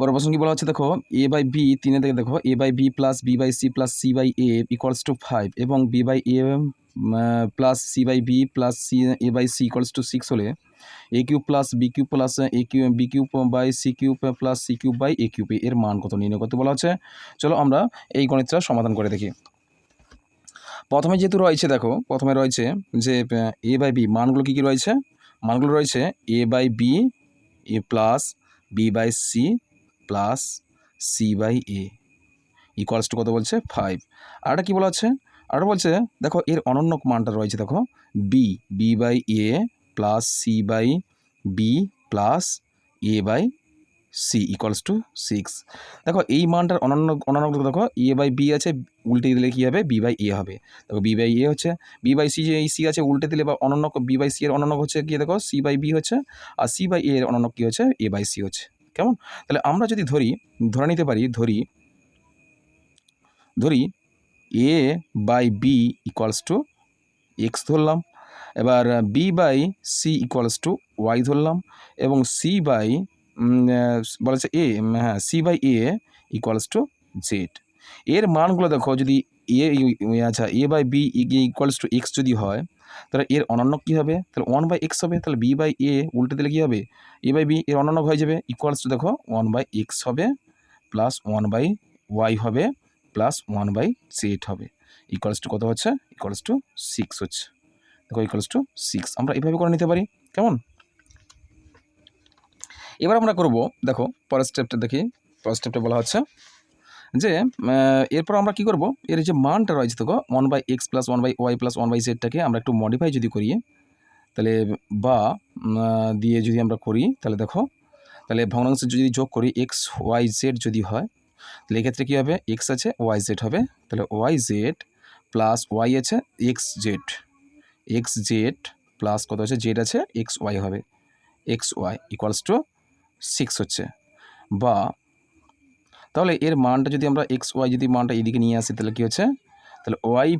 পরের প্রশ্ন কি বলা হচ্ছে, দেখো এ বাই বি তিনে থেকে দেখো A by B plus B by C plus C by A equals to five এবং B by A plus C by B plus C A by C equals to six হলে A cube plus B cube plus A Q B cube by C cube plus C cube by A cube এর মান কত, নির্ণয় করতে বলা হচ্ছে। চলো আমরা এই গণিতটা সমাধান করে দেখি। প্রথমে যেহেতু রয়েছে, দেখো, প্রথমে রয়েছে যে এ বাই বি মানগুলো কী কী রয়েছে? মানগুলো রয়েছে A by B A plus B by C plus C by A equals to কত বলছে? ফাইভ আর একটা কী বলা হচ্ছে আর বলছে, দেখো, এর অনন্য মানটা রয়েছে, দেখো B B by A plus C by B plus A by C equals to six দেখো, এই মানটার অনন্য অনন্য দেখো এ বাই বি আছে, উল্টে দিলে কী হবে? বি বাই এ হবে। দেখো বি বাই এ হচ্ছে বি বাই সি যে এই সি আছে, উল্টে দিলে বা অনন্য বি বাই সি এর অনন্য হচ্ছে কি দেখো? সি বাই বি হচ্ছে, আর সি বাই এ এর অনন্য কী হচ্ছে? এ বাই সি হচ্ছে। কেমন? তাহলে আমরা যদি ধরি, ধরে নিতে পারি, ধরি ধরি A by B equals to X ধরলাম। এবার B by C equals to Y ধরলাম এবং সি বাই বলেছে এ হ্যাঁ C by A equals to Z এর মানগুলো দেখো, যদি এ আচ্ছা A by B equals to X যদি হয়, তাহলে এর অনন্য কী হবে? তাহলে ওয়ান বাই এক্স হবে, তাহলে বি বাই এ উল্টে দিলে কী হবে? এ বাই বি এর অনন্য হয়ে যাবে ইকুয়ালস টু দেখো ওয়ান বাই এক্স হবে প্লাস ওয়ান বাই ওয়াই হবে প্লাস ওয়ান বাই জেড হবে। ইকুয়ালস টু কত হচ্ছে? ইকুয়ালস টু সিক্স হচ্ছে। দেখো ইকুয়ালস টু সিক্স আমরা এইভাবে করে নিতে পারি। কেমন? এবার আমরা করব, দেখো পরের স্টেপটা দেখি। পরের স্টেপটা বলা হচ্ছে যে এরপর আমরা কি করব? এর যে মানটা রয়েছে দেখো one by X plus one by Y plus one by জেডটাকে আমরা একটু মডিফাই যদি করি, তাহলে বা দিয়ে যদি আমরা করি, তাহলে দেখো, তাহলে ভগ্নাংশ যদি যোগ করি এক্স ওয়াই জেড যদি হয়, তাহলে এক্ষেত্রে কী হবে? এক্স আছে ওয়াই জেড হবে, তাহলে ওয়াই জেড প্লাস ওয়াই আছে X Z X Z plus কত আছে? জেড আছে এক্স ওয়াই হবে। X Y equals to six হচ্ছে। বা তাহলে এর মানটা যদি আমরা এক্স ওয়াই যদি মানটা এদিকে নিয়ে আসি, তাহলে কী হচ্ছে? তাহলে Y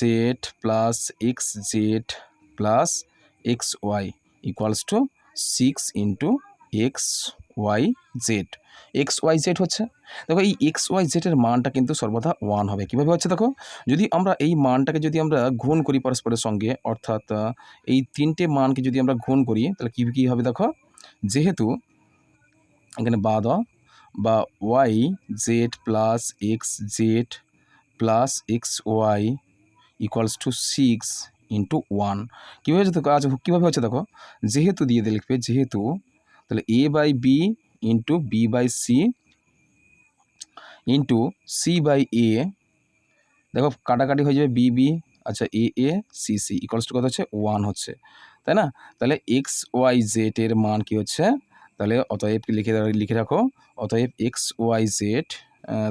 Z plus X Z plus X Y equals to six into X Y Z X Y Z হচ্ছে? দেখো, এই এক্স ওয়াই জেডের মানটা কিন্তু সর্বদা ওয়ান হবে। কীভাবে হচ্ছে দেখো? যদি আমরা এই মানটাকে যদি আমরা গুণ করি পরস্পরের সঙ্গে, অর্থাৎ এই তিনটে মানকে যদি আমরা গুণ করি, তাহলে কী কী হবে দেখো? যেহেতু এখানে বা দেওয়া বা Y Z plus X Z plus X Y equals to six into one. কীভাবে হচ্ছে দেখো? আচ্ছা কীভাবে হচ্ছে দেখো? যেহেতু দিয়ে দিয়ে লিখবে, যেহেতু, তাহলে A by B into B by C into C by A. দেখো, কাটাকাটি হয়ে যাবে বি বি আচ্ছা A A, C C, equals to কত হচ্ছে? ওয়ান হচ্ছে। তাই না? তাহলে এক্স ওয়াই জেড এর মান কি হচ্ছে? তাহলে অতএব লিখে লিখে রাখো, অতএব এক্স ওয়াই জেড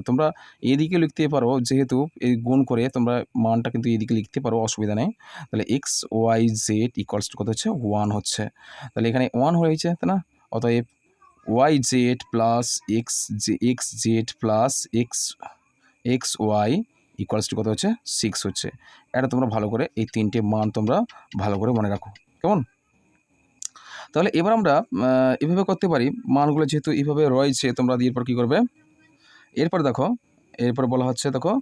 তোমরা এদিকে লিখতে পারো, যেহেতু এই গুণ করে তোমরা মানটা কিন্তু এদিকে লিখতে পারো, অসুবিধা নেই। তাহলে X Y Z equals to কত হচ্ছে? ওয়ান হচ্ছে। তাহলে এখানে ওয়ান হয়েছে, তাই না? অতএব Y Z plus X Z X Z plus X X Y equals to কত হচ্ছে? সিক্স হচ্ছে। এটা তোমরা ভালো করে এই তিনটে মান তোমরা ভালো করে মনে রাখো। কেমন? তাহলে এবার আমরা এভাবে করতে পারি। মানগুলো যেহেতু এইভাবে রয়েছে, তোমরা এরপর কী করবে? এরপর দেখো, এরপর বলা হচ্ছে দেখো,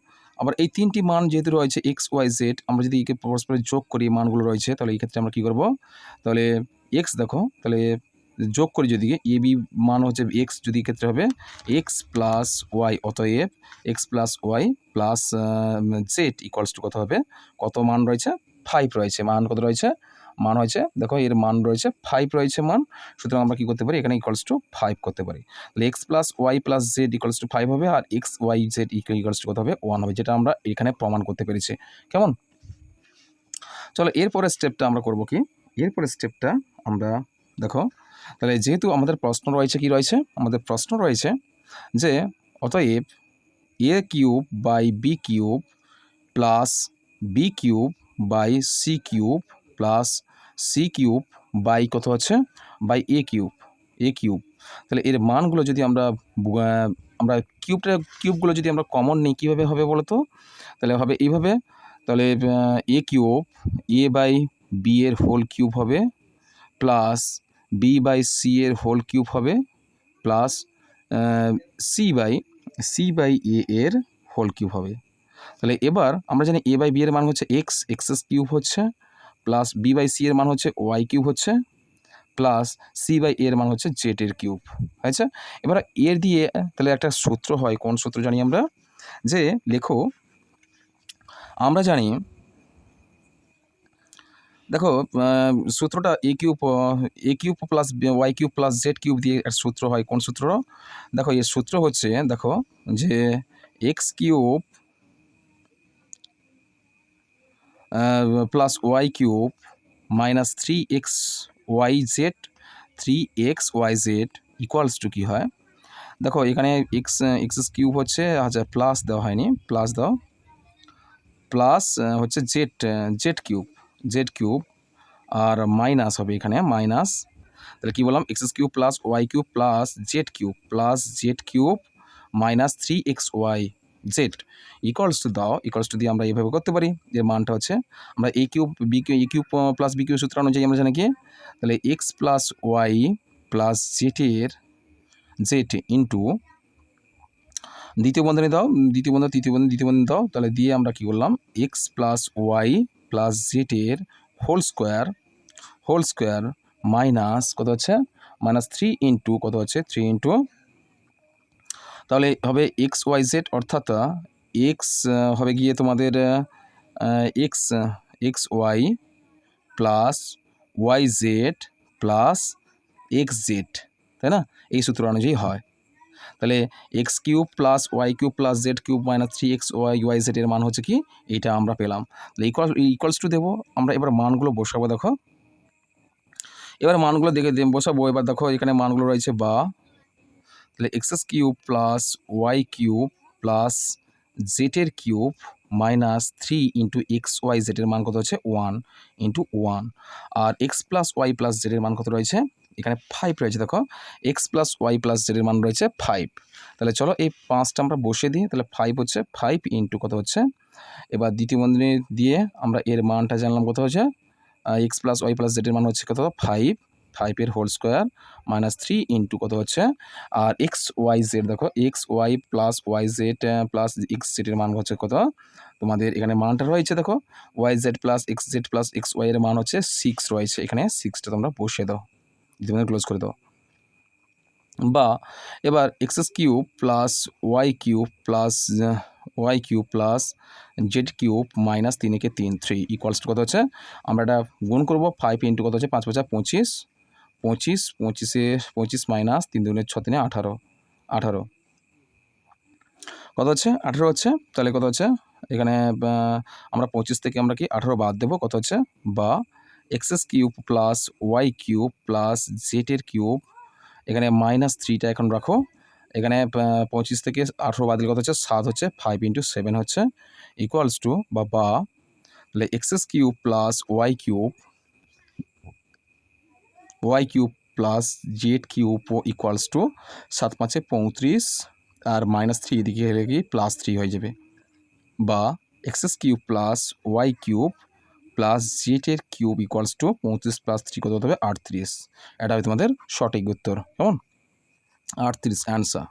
আবার এই তিনটি মান যেহেতু রয়েছে এক্স ওয়াই জেড আমরা যদি একে পরস্পর যোগ করি মানগুলো রয়েছে, তাহলে এই ক্ষেত্রে আমরা কী করব? তাহলে এক্স দেখো, তাহলে যোগ করি যদি এ বি মান হচ্ছে এক্স যদি ক্ষেত্রে হবে এক্স প্লাস ওয়াই অতএব X plus Y plus Z equals to কত হবে? কত মান রয়েছে? ফাইভ রয়েছে। মান কত রয়েছে? মান হয়েছে। দেখো, এর মান রয়েছে ফাইভ রয়েছে মান। সুতরাং আমরা কী করতে পারি? এখানে ইকুয়ালস টু ফাইভ করতে পারি। তাহলে X plus Y plus Z equals to five হবে, আর X Y Z equals to কত হবে? ওয়ান হবে, যেটা আমরা এখানে প্রমাণ করতে পেরেছি। কেমন? চলো, এরপরের স্টেপটা আমরা করব কি? এরপরের স্টেপটা আমরা দেখো, তাহলে যেহেতু আমাদের প্রশ্ন রয়েছে, কি রয়েছে? আমাদের প্রশ্ন রয়েছে যে, অতএব A cube by B cube plus B cube by C cube plus C cube by কত হচ্ছে by A cube A cube তাহলে এর মানগুলো যদি আমরা আমরা কিউবটা কিউবগুলো যদি আমরা কমন নিই, কীভাবে হবে বলো তো তাহলে হবে এইভাবে। তাহলে A cube A by B এর হোল কিউব হবে প্লাস বি বাই সি এর হোল কিউব হবে plus C by C by A এর হোল কিউব হবে। তাহলে এবার আমরা জানি এ বাই বি এর মান হচ্ছে এক্স এক্স এস কিউব হচ্ছে প্লাস বি বাই সি এর মান হচ্ছে ওয়াই কিউব হচ্ছে প্লাস সি বাই এর মান হচ্ছে জেড এর কিউব আচ্ছা এবার এর দিয়ে তাহলে একটা সূত্র হয়, কোন সূত্র জানি আমরা? যে লেখো, আমরা জানি, দেখো সূত্রটা A cube A cube plus Y cube plus Z cube দিয়ে একটা সূত্র হয়, কোন সূত্র? দেখো, এর সূত্র হচ্ছে, দেখো, যে X cube plus Y cube minus three X Y Z three X Y Z equals to কী হয়? দেখো, এখানে এক্স এক্স কিউব হচ্ছে আচ্ছা প্লাস দেওয়া হয়নি প্লাস দাও। প্লাস হচ্ছে Z Z cube Z cube আর মাইনাস হবে এখানে মাইনাস তাহলে কী বললাম? X cube plus Y cube plus Z cube plus Z cube minus three X Y Z equals to দাও ইকুয়ালস টু দিয়ে আমরা এইভাবে করতে পারি। যে মানটা হচ্ছে আমরা A cube B Q A cube plus B cube সূত্র অনুযায়ী আমরা জানি কি? তাহলে এক্স প্লাস ওয়াই প্লাস জেটের জেড ইন্টু দ্বিতীয় বন্ধনী দাও, দ্বিতীয় বন্ধন, তৃতীয় বন্ধন, দ্বিতীয় বন্ধনী দাও। তাহলে দিয়ে আমরা কি করলাম? X plus Y plus জেটের whole square whole square minus কত হচ্ছে? মাইনাস থ্রি ইন্টু কত হচ্ছে? থ্রি ইন্টু তাহলে হবে এক্স ওয়াই জেড অর্থাৎ এক্স হবে গিয়ে তোমাদের X X Y plus Y Z plus X Z তাই না? এই সূত্র অনুযায়ী হয়। তাহলে X cube plus Y cube plus Z cube minus three X Y Y Z এর মান হচ্ছে কি? এইটা আমরা পেলাম। তাহলে ইকুয়াল ইকুয়ালস টু দেবো। আমরা এবার মানগুলো বসাবো, দেখো। এবার মানগুলো দেখে বসাবো। এবার দেখো এখানে মানগুলো রয়েছে বা। তাহলে X's cube plus Y cube plus জেটের cube minus three into X Y জেটের মান কত হচ্ছে? ওয়ান ইন্টু ওয়ান আর এক্স প্লাস ওয়াই প্লাস জেডের মান কত রয়েছে? এখানে ফাইভ রয়েছে, দেখো। এক্স প্লাস ওয়াই প্লাস জেডের মান রয়েছে ফাইভ তাহলে চলো এই পাঁচটা আমরা বসিয়ে দিই। তাহলে ফাইভ হচ্ছে ফাইভ ইন্টু কত হচ্ছে? এবার দ্বিতীয় বন্ধনী দিয়ে আমরা এর মানটা জানলাম কত হচ্ছে? এক্স প্লাস ওয়াই প্লাস জেডের মান হচ্ছে কত? ফাইভ ফাইভের whole square minus three into কত হচ্ছে? আর এক্স ওয়াই জেড দেখো X Y plus Y Z plus X জেডের মান হচ্ছে কত? তোমাদের এখানে মানটা রয়েছে, দেখো Y Z plus X Z plus X Y এর মান হচ্ছে সিক্স রয়েছে। এখানে সিক্সটা তোমরা বসিয়ে দাও দ্বিতীয় ক্লোজ করে দাও। বা এবার X's cube plus Y cube plus Y cube plus Z cube minus তিনকে তিন থ্রি ইকুয়ালস কত হচ্ছে? আমরা এটা গুণ করব ফাইভ ইন্টু কত হচ্ছে? পাঁচ পাঁচা পঁচিশ। পঁচিশ, পঁচিশে, পঁচিশ মাইনাস তিন দুগুণে ছ তিনে আঠারো আঠারো। কত হচ্ছে? আঠারো হচ্ছে। তাহলে কত হচ্ছে? এখানে আমরা পঁচিশ থেকে আমরা কি আঠারো বাদ দেবো? কত হচ্ছে? বা X's cube plus Y cube plus জেটের cube, এখানে মাইনাস থ্রিটা এখন রাখো। এখানে পঁচিশ থেকে আঠেরো বাদ দিলে কত হচ্ছে? সাত হচ্ছে। ফাইভ ইন্টু সেভেন হচ্ছে। ইকুয়ালস টু বা বা, তাহলে X's cube plus Y cube Y cube plus Z cube equals to সাত পাঁচে পঁয়ত্রিশ আর মাইনাস থ্রি এদিকে হলে কি প্লাস থ্রি হয়ে যাবে। বা X's cube plus Y cube plus জেটের cube equals to পঁয়ত্রিশ প্লাস থ্রি কত হবে? আটত্রিশ। এটা হবে তোমাদের সঠিক উত্তর। কেমন? আটত্রিশ অ্যান্সার